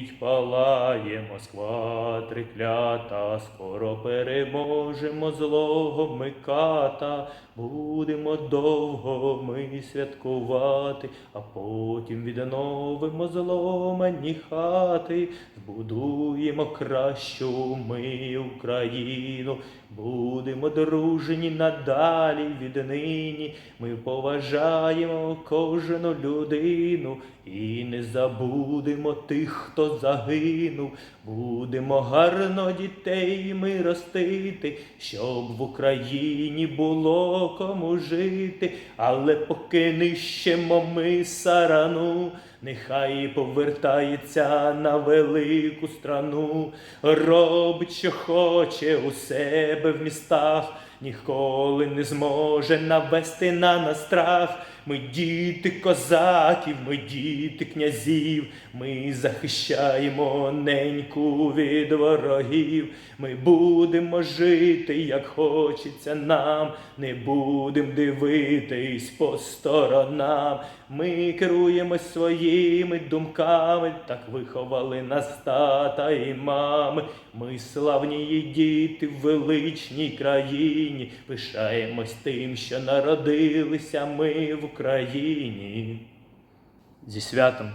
горить, палає Москва триклята, скоро переможемо злого Миката, будемо довго ми святкувати, а потім відновимо зломані хати, збудуємо кращу ми Україну, будемо дружні надалі віднині. Ми поважаємо кожну людину. І не забудемо тих, хто загинув. Будемо гарно дітей ми ростити, щоб в Україні було кому жити, але поки нищимо ми сарану, нехай повертається на велику страну, робить, що хоче у себе в містах, ніколи не зможе навести на нас страх. Ми діти козаків, ми діти князів, ми захищаємо неньку від ворогів. Ми будемо жити, як хочеться нам, не будем дивитись по сторонам. Ми керуємось своїми думками, так виховали нас тата і мами. Ми славні діти в величній країні, пишаємось тим, що народилися ми в Україні. Зі святом